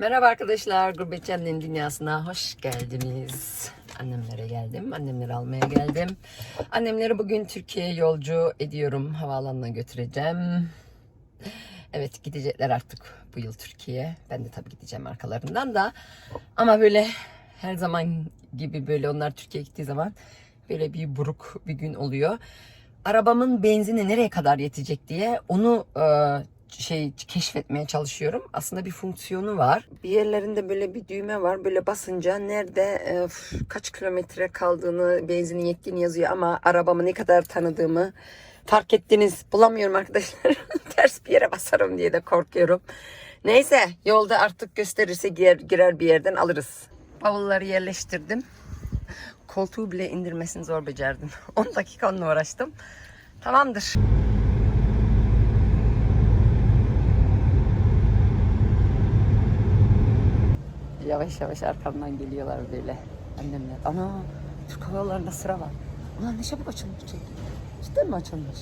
Merhaba arkadaşlar, Gurbetçi Annenin Dünyası'na hoş geldiniz. Annemlere geldim, annemleri almaya geldim. Annemleri bugün Türkiye'ye yolcu ediyorum, havaalanına götüreceğim. Evet gidecekler artık bu yıl Türkiye'ye. Ben de tabii gideceğim arkalarından da. Ama böyle her zaman gibi böyle onlar Türkiye'ye gittiği zaman böyle bir buruk bir gün oluyor. Arabamın benzini nereye kadar yetecek diye onu e, şey keşfetmeye çalışıyorum. Aslında bir fonksiyonu var. Bir yerlerinde böyle bir düğme var. Böyle basınca nerede e, kaç kilometre kaldığını, benzinin yettiğini yazıyor ama arabamı ne kadar tanıdığımı fark ettiniz. Bulamıyorum arkadaşlar. Ters bir yere basarım diye de korkuyorum. Neyse yolda artık gösterirse girer, girer bir yerden alırız. Bavulları yerleştirdim. Koltuğu bile indirmesini zor becerdim. 10 dakika onunla uğraştım. Tamamdır. Yavaş yavaş arkamdan geliyorlar böyle annemler. Ana Türk Hava sıra var. Ulan ne çabuk açılmış şey. Cidden mi açılmış?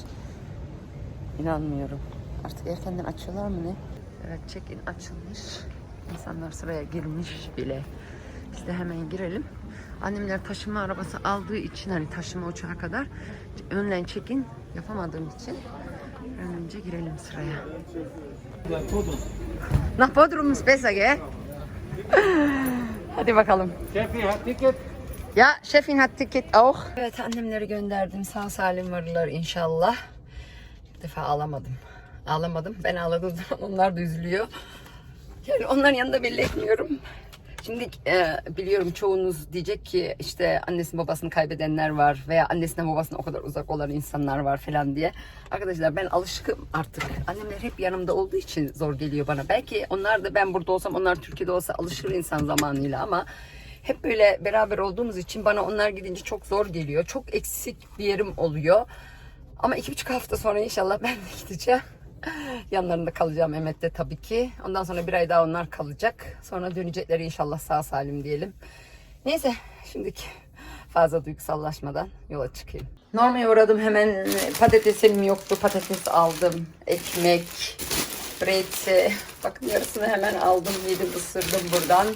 İnanmıyorum. Artık erkenden açıyorlar mı ne? Evet check-in açılmış. İnsanlar sıraya girmiş bile. Biz de hemen girelim. Annemler taşıma arabası aldığı için hani taşıma uçağa kadar online check-in yapamadığım için önce girelim sıraya. Nach Bodrum ist besser, gell? Hadi bakalım. Steffi hat Ticket. Ya şefin hat ticket auch. Evet annemleri gönderdim. Sağ salim varırlar inşallah. Bir defa ağlamadım. Ağlamadım. Ben ağladığım zaman onlar da üzülüyor. Yani onların yanında belli etmiyorum. Şimdi e, biliyorum çoğunuz diyecek ki işte annesini babasını kaybedenler var veya annesinden babasına o kadar uzak olan insanlar var falan diye. Arkadaşlar ben alışkım artık. Annemler hep yanımda olduğu için zor geliyor bana. Belki onlar da ben burada olsam onlar Türkiye'de olsa alışır insan zamanıyla ama hep böyle beraber olduğumuz için bana onlar gidince çok zor geliyor. Çok eksik bir yerim oluyor. Ama iki buçuk hafta sonra inşallah ben de gideceğim. Yanlarında kalacağım Mehmet'te tabii ki. Ondan sonra bir ay daha onlar kalacak. Sonra dönecekleri inşallah sağ salim diyelim. Neyse şimdiki fazla duygusallaşmadan yola çıkayım. Normaya uğradım hemen patatesim yoktu. Patates aldım. Ekmek, brete. Bakın yarısını hemen aldım. Yedim ısırdım buradan.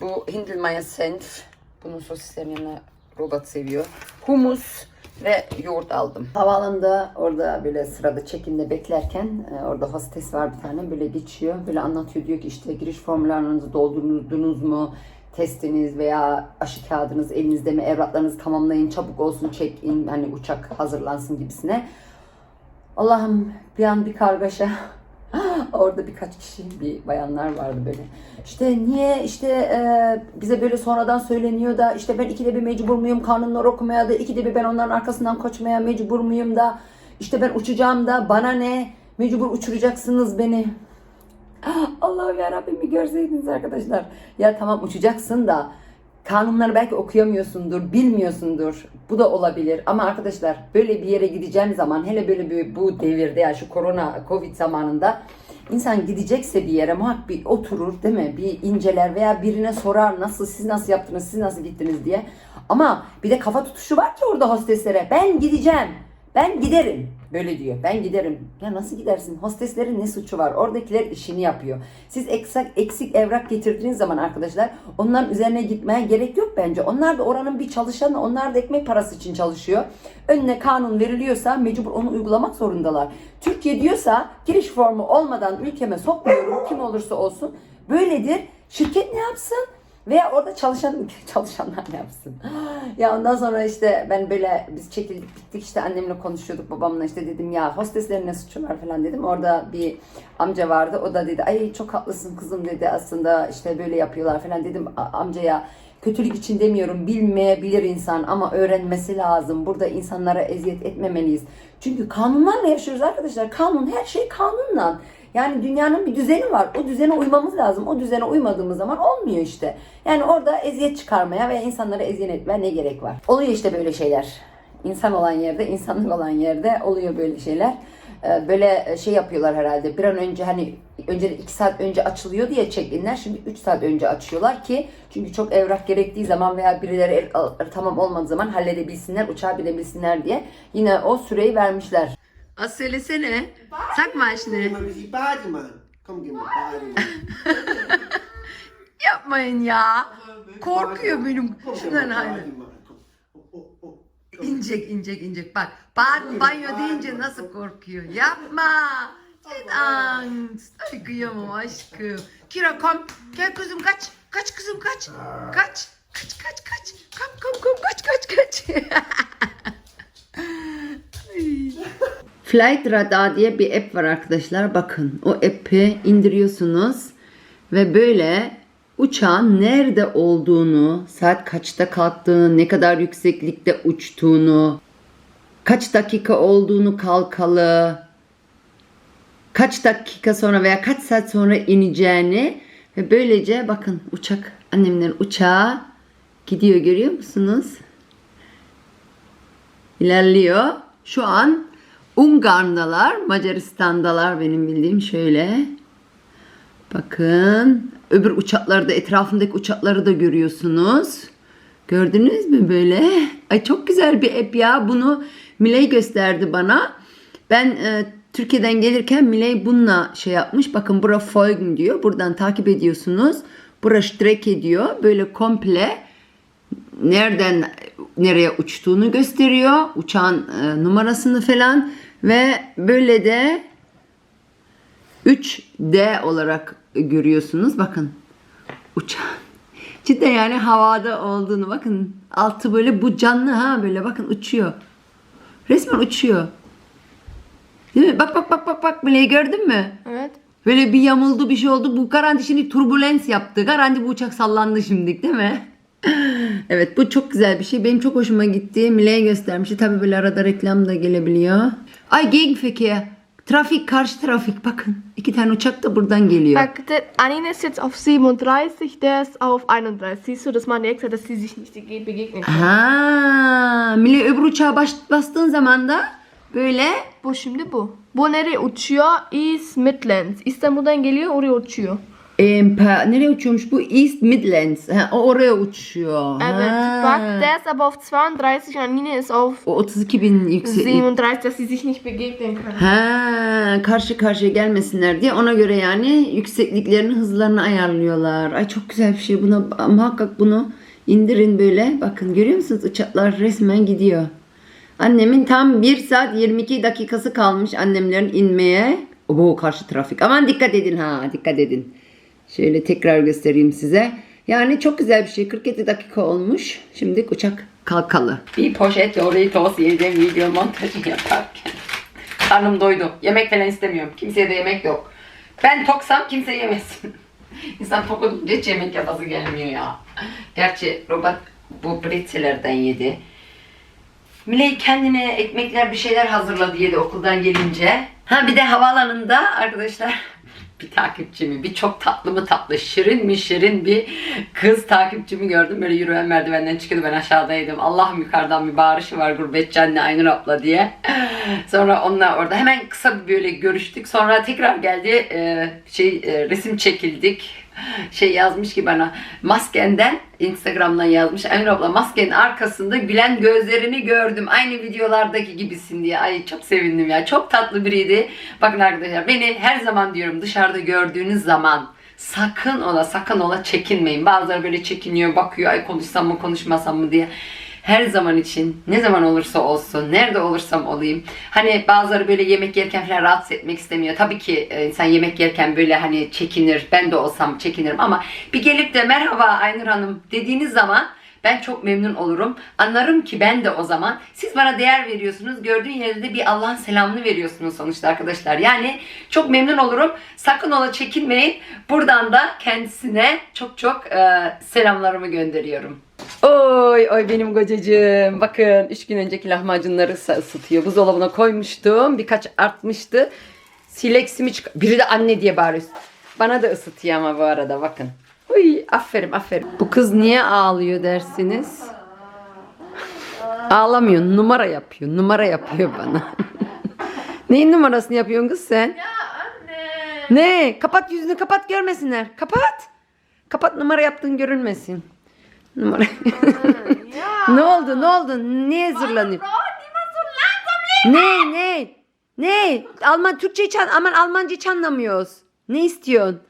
Bu Hindelmeier senf. Bunun sosislerin yanına robot seviyor. Humus ve yoğurt aldım. Havaalanında orada böyle sırada çekimde beklerken e, orada hostes var bir tane böyle geçiyor. Böyle anlatıyor diyor ki işte giriş formlarınızı doldurdunuz mu? Testiniz veya aşı kağıdınız elinizde mi? Evraklarınızı tamamlayın çabuk olsun check in hani uçak hazırlansın gibisine. Allah'ım bir an bir kargaşa. Orada birkaç kişi, bir bayanlar vardı böyle. İşte niye işte e, bize böyle sonradan söyleniyor da işte ben ikide bir mecbur muyum kanunları okumaya da ikide bir ben onların arkasından koşmaya mecbur muyum da işte ben uçacağım da bana ne mecbur uçuracaksınız beni. Allah'ım yarabbim bir görseydiniz arkadaşlar. Ya tamam uçacaksın da kanunları belki okuyamıyorsundur, bilmiyorsundur. Bu da olabilir. Ama arkadaşlar böyle bir yere gideceğim zaman hele böyle bir bu devirde yani şu korona, covid zamanında insan gidecekse bir yere muhakkak bir oturur değil mi? Bir inceler veya birine sorar nasıl, siz nasıl yaptınız, siz nasıl gittiniz diye. Ama bir de kafa tutuşu var ki orada hosteslere. Ben gideceğim. Ben giderim. Böyle diyor. Ben giderim. Ya nasıl gidersin? Hosteslerin ne suçu var? Oradakiler işini yapıyor. Siz eksik, eksik evrak getirdiğiniz zaman arkadaşlar onların üzerine gitmeye gerek yok bence. Onlar da oranın bir çalışanı. Onlar da ekmek parası için çalışıyor. Önüne kanun veriliyorsa mecbur onu uygulamak zorundalar. Türkiye diyorsa giriş formu olmadan ülkeme sokmuyorum kim olursa olsun. Böyledir. Şirket ne yapsın? Veya orada çalışan çalışanlar yapsın? Ya ondan sonra işte ben böyle biz çekildik bittik işte annemle konuşuyorduk babamla işte dedim ya hosteslerin ne suçu var falan dedim. Orada bir amca vardı o da dedi ay çok haklısın kızım dedi aslında işte böyle yapıyorlar falan dedim "A- amcaya kötülük için demiyorum bilmeyebilir insan ama öğrenmesi lazım. Burada insanlara eziyet etmemeliyiz. Çünkü kanunlarla yaşıyoruz arkadaşlar. Kanun her şey kanunla. Yani dünyanın bir düzeni var. O düzene uymamız lazım. O düzene uymadığımız zaman olmuyor işte. Yani orada eziyet çıkarmaya veya insanlara eziyet etmeye ne gerek var? Oluyor işte böyle şeyler. İnsan olan yerde, insanlık olan yerde oluyor böyle şeyler. Ee, Böyle şey yapıyorlar herhalde. Bir an önce hani önce 2 saat önce açılıyor diye check-inler. Şimdi 3 saat önce açıyorlar ki çünkü çok evrak gerektiği zaman veya birileri tamam olmadığı zaman halledebilsinler, uçağa binebilsinler diye yine o süreyi vermişler. Az söylesene. Sag mal schnell. Mal wie die Bademann. Komm, geh mal baden. yapmayın ya. Korkuyor benim. Şundan hayır. İncek incek incek bak. Bak banyo deyince nasıl korkuyor. Yapma. Git angst. Ay kıyamam aşkım. Kira kom. Gel kızım kaç. Kaç kızım kaç. Kaç. Kaç kaç kaç. Kom kom kom kaç kaç kaç. Ay. Flight Radar diye bir app var arkadaşlar. Bakın o app'i indiriyorsunuz ve böyle uçağın nerede olduğunu, saat kaçta kalktığını, ne kadar yükseklikte uçtuğunu, kaç dakika olduğunu kalkalı, kaç dakika sonra veya kaç saat sonra ineceğini ve böylece bakın uçak annemlerin uçağı gidiyor görüyor musunuz? İlerliyor. Şu an Ungarn'dalar, Macaristan'dalar benim bildiğim şöyle. Bakın öbür uçakları da etrafındaki uçakları da görüyorsunuz. Gördünüz mü böyle? Ay çok güzel bir app ya. Bunu Miley gösterdi bana. Ben e, Türkiye'den gelirken Miley bununla şey yapmış. Bakın bura folgen diyor. Buradan takip ediyorsunuz. Bura strek ediyor. Böyle komple nereden nereye uçtuğunu gösteriyor. Uçağın e, numarasını falan ve böyle de 3D olarak görüyorsunuz. Bakın uçağın cidden yani havada olduğunu bakın altı böyle bu canlı ha böyle bakın uçuyor. Resmen uçuyor. Değil mi? Bak bak bak bak bak Bileği gördün mü? Evet. Böyle bir yamuldu bir şey oldu. Bu garanti şimdi turbulens yaptı. Garanti bu uçak sallandı şimdi değil mi? evet bu çok güzel bir şey. Benim çok hoşuma gitti. Mile'ye göstermişti. Tabii böyle arada reklam da gelebiliyor. Ay Gegenverkehr. Trafik karşı trafik bakın. iki tane uçak da buradan geliyor. Bak, der Anine ist jetzt auf 37, der ist auf 31. Siehst du, das die extra, dass sie sich nicht begegnen. Ha, Mile öbür uçağa baş, bastığın zaman da böyle Bu şimdi bu. Bu nereye uçuyor? Midlands. İstanbul'dan geliyor oraya uçuyor. E, pa- nereye uçuyormuş bu? East Midlands. Ha, o oraya uçuyor. Evet. Ha. Bak, der ist aber auf 32 und Anine ist auf O 32 bin yüksek. 37, dass sie sich nicht begegnen können. Ha, karşı karşıya gelmesinler diye ona göre yani yüksekliklerini hızlarını ayarlıyorlar. Ay çok güzel bir şey. Buna muhakkak bunu indirin böyle. Bakın görüyor musunuz? Uçaklar resmen gidiyor. Annemin tam 1 saat 22 dakikası kalmış annemlerin inmeye. Bu karşı trafik. Aman dikkat edin ha dikkat edin. Şöyle tekrar göstereyim size. Yani çok güzel bir şey. 47 dakika olmuş. Şimdi uçak kalkalı. Bir poşet Doritos yedim video montajı yaparken. Karnım doydu. Yemek falan istemiyorum. Kimseye de yemek yok. Ben toksam kimse yemesin. İnsan tok olunca hiç yemek yapası gelmiyor ya. Gerçi robot bu britzelerden yedi. Miley kendine ekmekler bir şeyler hazırladı yedi okuldan gelince. Ha bir de havaalanında arkadaşlar bir takipçimi, bir çok tatlı mı tatlı, şirin mi şirin bir kız takipçimi gördüm. Böyle yürüyen merdivenden çıkıyordu ben aşağıdaydım. Allah'ım yukarıdan bir bağırışı var gurbetçi anne Aynur abla diye. Sonra onunla orada hemen kısa bir böyle görüştük. Sonra tekrar geldi e, şey e, resim çekildik şey yazmış ki bana maskenden Instagram'dan yazmış. Aynur abla maskenin arkasında gülen gözlerini gördüm. Aynı videolardaki gibisin diye. Ay çok sevindim ya. Çok tatlı biriydi. Bakın arkadaşlar beni her zaman diyorum dışarıda gördüğünüz zaman sakın ola sakın ola çekinmeyin. Bazıları böyle çekiniyor bakıyor ay konuşsam mı konuşmasam mı? diye her zaman için ne zaman olursa olsun nerede olursam olayım hani bazıları böyle yemek yerken falan rahatsız etmek istemiyor tabii ki e, insan yemek yerken böyle hani çekinir ben de olsam çekinirim ama bir gelip de merhaba Aynur Hanım dediğiniz zaman ben çok memnun olurum. Anlarım ki ben de o zaman siz bana değer veriyorsunuz. Gördüğün yerde de bir Allah'ın selamını veriyorsunuz sonuçta arkadaşlar. Yani çok memnun olurum. Sakın ola çekinmeyin. Buradan da kendisine çok çok e, selamlarımı gönderiyorum. Oy oy benim kocacığım. Bakın 3 gün önceki lahmacunları ısı- ısıtıyor. Buzdolabına koymuştum. Birkaç artmıştı. Sileksimi çık... Biri de anne diye bağırıyor. Bana da ısıtıyor ama bu arada bakın. Uy aferin aferin. Bu kız niye ağlıyor dersiniz? Ağlamıyor. Numara yapıyor. Numara yapıyor bana. Neyin numarasını yapıyorsun kız sen? Anne. Ne? Kapat yüzünü kapat görmesinler. Kapat. Kapat numara yaptığın görünmesin. Numara. Ja. ne oldu? Ne oldu? Niye zırlanıyor? Ne? Ne? Ne? Alman Türkçe hiç an- aman Almanca hiç anlamıyoruz. Ne istiyorsun?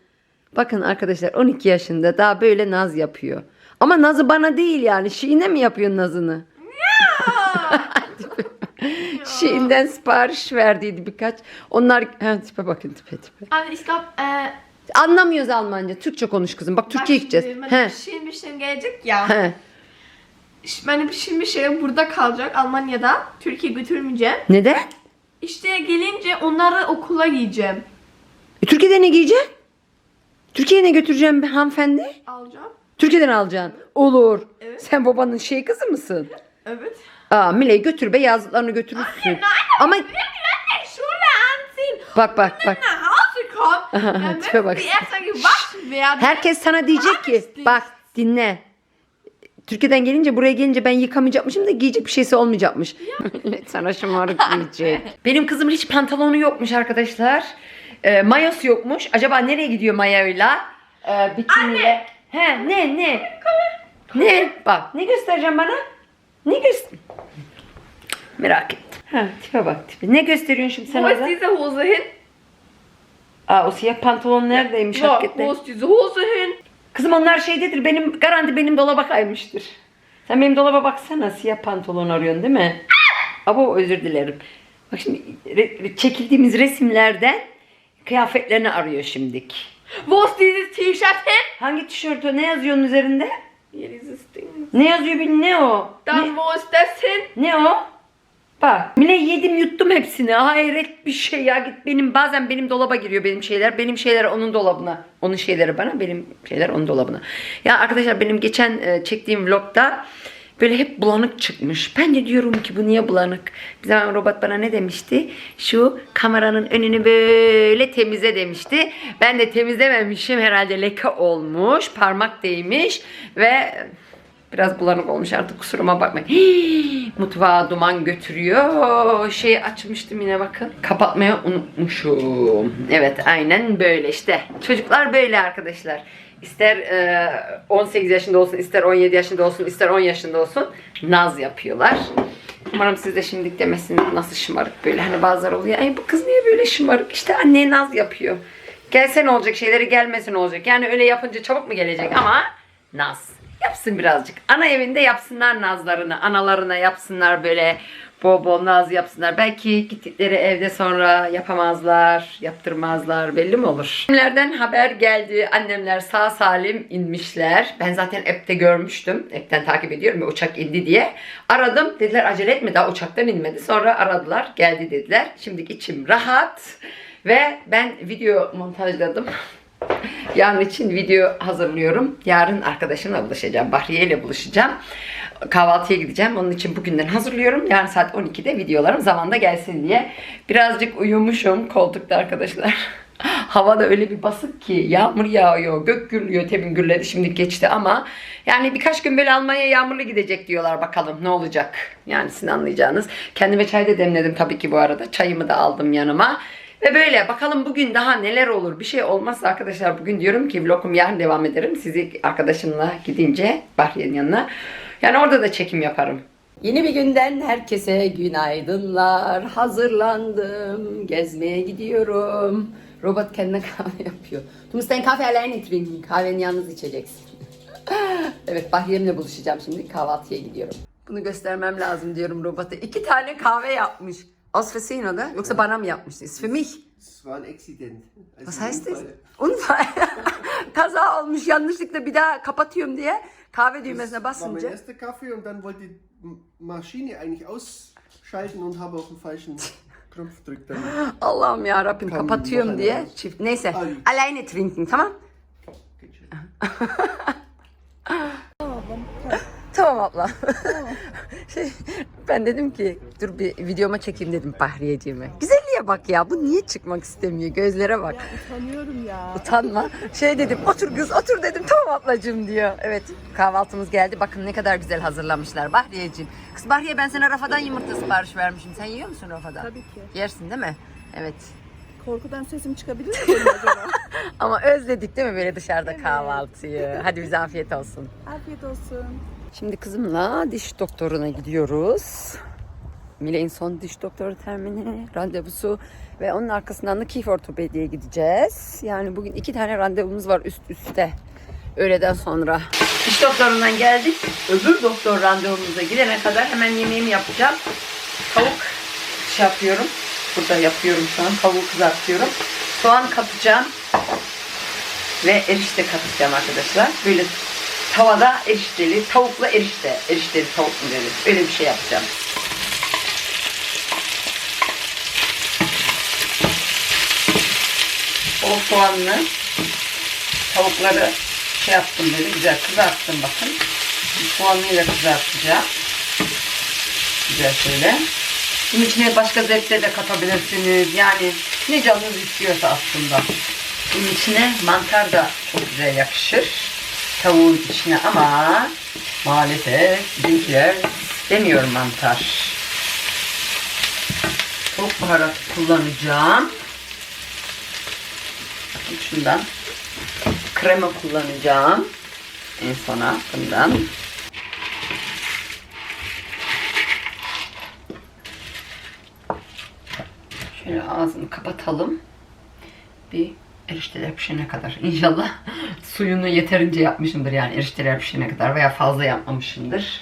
Bakın arkadaşlar 12 yaşında daha böyle naz yapıyor. Ama nazı bana değil yani. Şiine mi yapıyorsun nazını? Şiinden sipariş verdiydi birkaç. Onlar ha, tipe bakın tipe tipe. Also ich glaube, Anlamıyoruz Almanca. Türkçe konuş kızım. Bak Türkçe gideceğiz. He. Schienenbestellung gelecek ya. He. Meine Schienenbestellung burada kalacak Almanya'da. Türkiye götürmeyeceğim. Neden? İşte gelince onları okula giyeceğim. E, Türkiye'de ne giyeceksin? Türkiye'ye ne götüreceğim ben hanımefendi? Alacağım. Türkiye'den alacaksın. Olur. Evet. Sen babanın şey kızı mısın? Evet. Aa Mile'yi götür be yazlıklarını götürürsün. Ama bak bak bak. Kommen. Dann müssen bak. sie erstmal gewaschen werden. Herkes sana diyecek ki bak dinle. Türkiye'den gelince buraya gelince ben yıkamayacakmışım da giyecek bir şeysi olmayacakmış. Millet sana şımarık diyecek. Benim kızımın hiç pantolonu yokmuş arkadaşlar. Ee, mayosu yokmuş. Acaba nereye gidiyor mayoyla? Ee, bikiniyle. He ne ne? Ne? Bak ne göstereceğim bana? Ne göster? Merak ettim. Ha, tipe bak tipe. Ne gösteriyorsun şimdi sen Wo ist orada? diese Hose hin? Aa, o siyah pantolon neredeymiş Ja, hakikaten? diese Hose hin? Kızım onlar şeydedir. Benim garanti benim dolaba kaymıştır. Sen benim dolaba baksana. Siyah pantolon arıyorsun değil mi? Abo özür dilerim. Bak şimdi re- çekildiğimiz resimlerden kıyafetlerini arıyor şimdik. İst dieses T-Shirt? Hangi tişört o? Ne yazıyor onun üzerinde? Ne yazıyor bil ne o? Dann Ne, wo ist das hin? ne o? Bak Mine yedim yuttum hepsini. Hayret bir şey ya. Git benim bazen benim dolaba giriyor benim şeyler. Benim şeyler onun dolabına. Onun şeyleri bana. Benim şeyler onun dolabına. Ya arkadaşlar benim geçen e, çektiğim vlogda böyle hep bulanık çıkmış. Ben de diyorum ki bu niye bulanık? Bir zaman robot bana ne demişti? Şu kameranın önünü böyle temizle demişti. Ben de temizlememişim. Herhalde leke olmuş. Parmak değmiş ve Biraz bulanık olmuş artık kusuruma bakmayın. Hii, mutfağa duman götürüyor. Şeyi açmıştım yine bakın. Kapatmayı unutmuşum. Evet aynen böyle işte. Çocuklar böyle arkadaşlar. İster e, 18 yaşında olsun, ister 17 yaşında olsun, ister 10 yaşında olsun naz yapıyorlar. Umarım siz de şimdilik demezsiniz nasıl şımarık böyle. Hani bazıları oluyor. Ay bu kız niye böyle şımarık? İşte anneye naz yapıyor. Gelse olacak şeyleri gelmesi ne olacak? Yani öyle yapınca çabuk mu gelecek ama naz. Yapsın birazcık. Ana evinde yapsınlar nazlarını. Analarına yapsınlar böyle bol bol naz yapsınlar. Belki gittikleri evde sonra yapamazlar, yaptırmazlar. Belli mi olur? Annemlerden haber geldi. Annemler sağ salim inmişler. Ben zaten app'te görmüştüm. App'ten takip ediyorum ya uçak indi diye. Aradım. Dediler acele etme daha uçaktan inmedi. Sonra aradılar. Geldi dediler. Şimdi içim rahat. Ve ben video montajladım. Yarın için video hazırlıyorum. Yarın arkadaşımla buluşacağım. Bahriye ile buluşacağım. Kahvaltıya gideceğim. Onun için bugünden hazırlıyorum. Yarın saat 12'de videolarım zamanda gelsin diye. Birazcık uyumuşum koltukta arkadaşlar. Hava da öyle bir basık ki yağmur yağıyor, gök gürlüyor. Temin gürledi şimdi geçti ama yani birkaç gün böyle Almanya yağmurlu gidecek diyorlar bakalım ne olacak. Yani sizin anlayacağınız. Kendime çay da demledim tabii ki bu arada. Çayımı da aldım yanıma. Ve böyle bakalım bugün daha neler olur. Bir şey olmazsa arkadaşlar bugün diyorum ki vlogum yarın devam ederim. Sizi arkadaşımla gidince Bahriye'nin yanına. Yani orada da çekim yaparım. Yeni bir günden herkese günaydınlar. Hazırlandım. Gezmeye gidiyorum. Robot kendine kahve yapıyor. Du musst deinen Kaffee alleine trinken. Kahveni yalnız içeceksin. evet Bahriye'mle buluşacağım şimdi. Kahvaltıya gidiyorum. Bunu göstermem lazım diyorum robota. İki tane kahve yapmış. Aus Versehen oder? Yoksa bana mı yapmıştı? Ist für mich. Es war ein Accident. Also Was heißt das? Unfall. Unfall. Kaza olmuş yanlışlıkla bir daha kapatıyorum diye kahve düğmesine Das war mein basınca. erster Kaffee und dann wollte die M- Maschine eigentlich ausschalten und habe auf den falschen Knopf gedrückt. Dann Allah'ım ya Rabbim Tam kapatıyorum bakalım. diye çift. Neyse. Ay. Alleine trinken tamam? geht schon. Tamam abla. şey, ben dedim ki dur bir videoma çekeyim dedim Bahriyeciğime. Güzelliğe bak ya bu niye çıkmak istemiyor gözlere bak. Utanıyorum ya. Utanma. Şey dedim otur kız otur dedim tamam ablacığım diyor. Evet kahvaltımız geldi bakın ne kadar güzel hazırlamışlar Bahriyeciğim. Kız Bahriye ben sana rafadan yumurta sipariş vermişim. Sen yiyor musun rafadan? Tabii ki. Yersin değil mi? Evet. Korkudan sesim çıkabilir mi benim acaba? Ama özledik değil mi böyle dışarıda kahvaltıyı? Hadi bize afiyet olsun. Afiyet olsun. Şimdi kızımla diş doktoruna gidiyoruz. Miley'in son diş doktoru termini, randevusu ve onun arkasından da kif ortopediye gideceğiz. Yani bugün iki tane randevumuz var üst üste. Öğleden sonra. Diş doktorundan geldik. Öbür doktor randevumuza gidene kadar hemen yemeğimi yapacağım. Tavuk şey yapıyorum. Burada yapıyorum şu an. Tavuğu kızartıyorum. Soğan katacağım. Ve erişte katacağım arkadaşlar. Böyle tavada erişteli, tavukla erişte. Erişteli tavuk mu denir? Öyle bir şey yapacağım. Bol soğanlı tavukları şey yaptım böyle güzel kızarttım bakın. Soğanlıyla kızartacağım. Güzel şöyle. Bunun içine başka zevkler de katabilirsiniz. Yani ne canınız istiyorsa aslında. Bunun içine mantar da çok güzel yakışır. Tavuğun içine ama maalesef bizimkiler demiyor mantar. Tavuk baharatı kullanacağım. Şundan krema kullanacağım. En sona bundan. Şöyle ağzını kapatalım. Bir erişteler pişene kadar. İnşallah suyunu yeterince yapmışımdır yani erişteler pişene kadar veya fazla yapmamışımdır.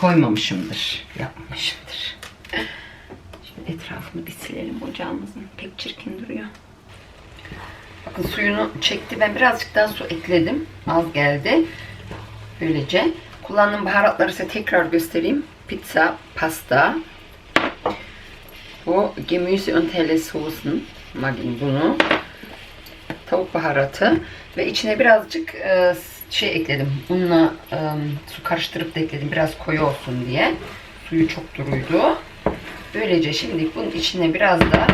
Koymamışımdır. Yapmamışımdır. Şöyle etrafını bir silelim ocağımızın. Pek çirkin duruyor. Bakın suyunu çekti. Ben birazcık daha su ekledim. Az geldi. Böylece. Kullandığım baharatları size tekrar göstereyim. Pizza, pasta. Bu Gemüse und Helle Soßen. Magin bunu. Tavuk baharatı. Ve içine birazcık e, şey ekledim. Unla e, su karıştırıp da ekledim. Biraz koyu olsun diye. Suyu çok duruydu. Böylece şimdi bunun içine biraz da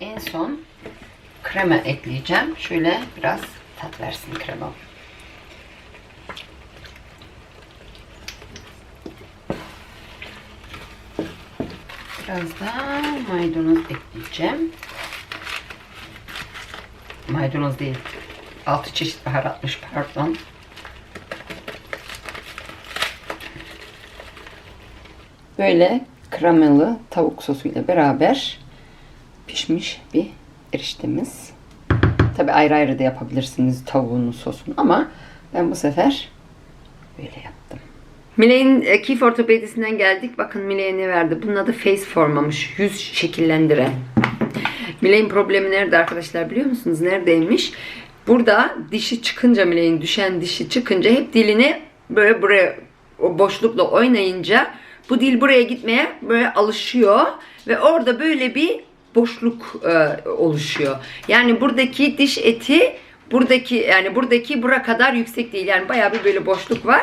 en son krema ekleyeceğim. Şöyle biraz tat versin krema. Biraz da maydanoz ekleyeceğim. Maydanoz değil. Altı çeşit baharatmış pardon. Böyle kremalı tavuk sosuyla beraber pişmiş bir eriştemiz. Tabi ayrı ayrı da yapabilirsiniz tavuğunu sosunu ama ben bu sefer böyle yaptım. Miley'in e, kif ortopedisinden geldik. Bakın Miley'e ne verdi? Bunun adı Face Form'amış. Yüz şekillendiren. Miley'in problemi nerede arkadaşlar biliyor musunuz? Neredeymiş? Burada dişi çıkınca Miley'in düşen dişi çıkınca hep dilini böyle buraya o boşlukla oynayınca bu dil buraya gitmeye böyle alışıyor ve orada böyle bir boşluk e, oluşuyor. Yani buradaki diş eti buradaki yani buradaki bura kadar yüksek değil. Yani bayağı bir böyle boşluk var.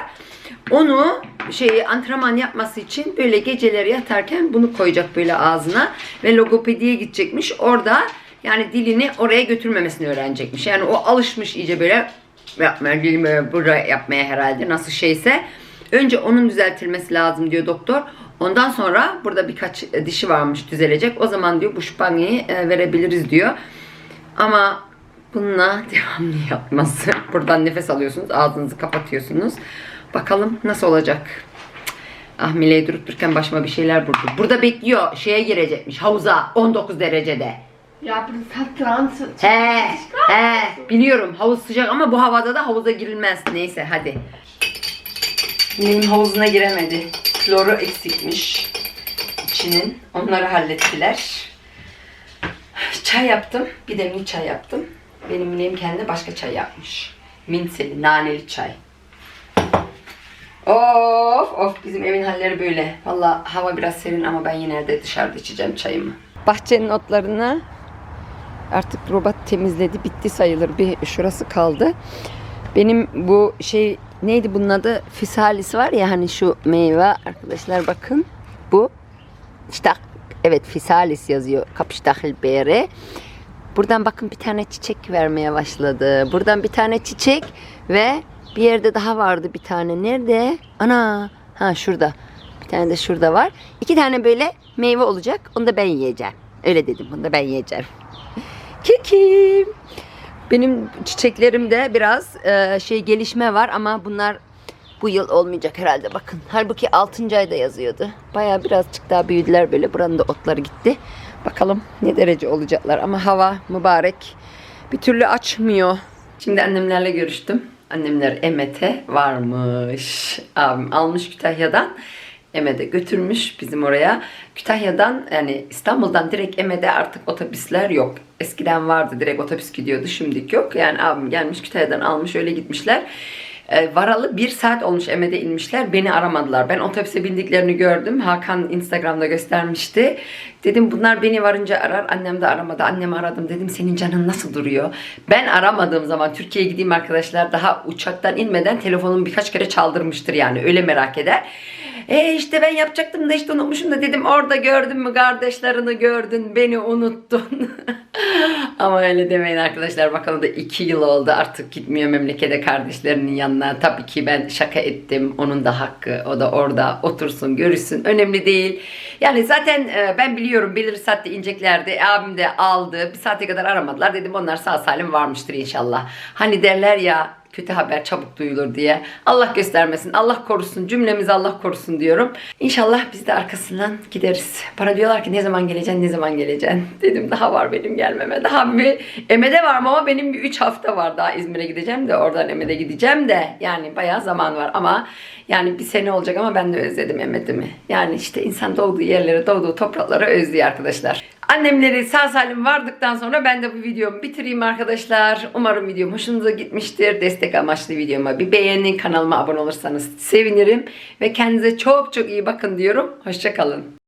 Onu şey antrenman yapması için böyle geceleri yatarken bunu koyacak böyle ağzına ve logopediye gidecekmiş. Orada yani dilini oraya götürmemesini öğrenecekmiş. Yani o alışmış iyice böyle yapmaya, dilimi buraya yapmaya herhalde nasıl şeyse. Önce onun düzeltilmesi lazım diyor doktor. Ondan sonra burada birkaç dişi varmış düzelecek. O zaman diyor bu şupanyayı e, verebiliriz diyor. Ama bununla devamlı yapması. Buradan nefes alıyorsunuz. Ağzınızı kapatıyorsunuz. Bakalım nasıl olacak. Ah Mile'ye durup dururken başıma bir şeyler vurdu. Burada bekliyor. Şeye girecekmiş. Havuza 19 derecede. Das hat 20. He, he, biliyorum havuz sıcak ama bu havada da havuza girilmez. Neyse hadi. Mile'nin havuzuna giremedi. Kloru eksikmiş. İçinin. Onları hallettiler. Çay yaptım. Bir demli çay yaptım. Benim Mile'm kendine başka çay yapmış. Mintseli, naneli çay. Of of bizim evin halleri böyle. Valla hava biraz serin ama ben yine de dışarıda içeceğim çayımı. Bahçenin otlarını artık robot temizledi. Bitti sayılır. Bir şurası kaldı. Benim bu şey neydi bunun adı? Fisalis var ya hani şu meyve arkadaşlar bakın. Bu işte evet Fisalis yazıyor. Kapıştahilbeere. Buradan bakın bir tane çiçek vermeye başladı. Buradan bir tane çiçek ve bir yerde daha vardı bir tane. Nerede? Ana. Ha şurada. Bir tane de şurada var. İki tane böyle meyve olacak. Onu da ben yiyeceğim. Öyle dedim. Bunu da ben yiyeceğim. Kekim. Benim çiçeklerimde biraz e, şey gelişme var ama bunlar Bu yıl olmayacak herhalde bakın. Halbuki 6. ayda yazıyordu. Baya birazcık daha büyüdüler böyle. Buranın da otları gitti. Bakalım ne derece olacaklar. Ama hava mübarek. Bir türlü açmıyor. Şimdi annemlerle görüştüm. Annemler Emet'e varmış. Abim almış Kütahya'dan. Eme'de götürmüş bizim oraya. Kütahya'dan yani İstanbul'dan direkt Eme'de artık otobüsler yok. Eskiden vardı direkt otobüs gidiyordu. Şimdilik yok. Yani abim gelmiş Kütahya'dan almış öyle gitmişler. E, varalı bir saat olmuş Eme'de inmişler. Beni aramadılar. Ben otobüse bindiklerini gördüm. Hakan Instagram'da göstermişti. Dedim bunlar beni varınca arar. Annem de aramadı. Annemi aradım. Dedim senin canın nasıl duruyor? Ben aramadığım zaman Türkiye'ye gideyim arkadaşlar. Daha uçaktan inmeden telefonumu birkaç kere çaldırmıştır yani. Öyle merak eder. E işte ben yapacaktım da işte unutmuşum da dedim orada gördün mü kardeşlerini gördün beni unuttun. Ama öyle demeyin arkadaşlar bakalım da iki yıl oldu artık gitmiyor memlekete kardeşlerinin yanına. Tabii ki ben şaka ettim onun da hakkı o da orada otursun görüşsün önemli değil. Yani zaten e, ben biliyorum belirli saatte ineceklerdi abim de aldı bir saate kadar aramadılar dedim onlar sağ salim varmıştır inşallah. Hani derler ya kötü haber çabuk duyulur diye. Allah göstermesin, Allah korusun, cümlemiz Allah korusun diyorum. İnşallah biz de arkasından gideriz. Bana diyorlar ki ne zaman geleceksin, ne zaman geleceksin? Dedim daha var benim gelmeme. Daha bir Eme'de var ama benim bir 3 hafta var daha İzmir'e gideceğim de oradan Eme'de gideceğim de yani bayağı zaman var ama yani bir sene olacak ama ben de özledim Eme'dimi. Yani işte insan doğduğu yerlere, doğduğu toprakları özlüyor arkadaşlar. Annemleri sağ salim vardıktan sonra ben de bu videomu bitireyim arkadaşlar. Umarım videom hoşunuza gitmiştir. Destek amaçlı videoma bir beğenin. Kanalıma abone olursanız sevinirim. Ve kendinize çok çok iyi bakın diyorum. Hoşçakalın.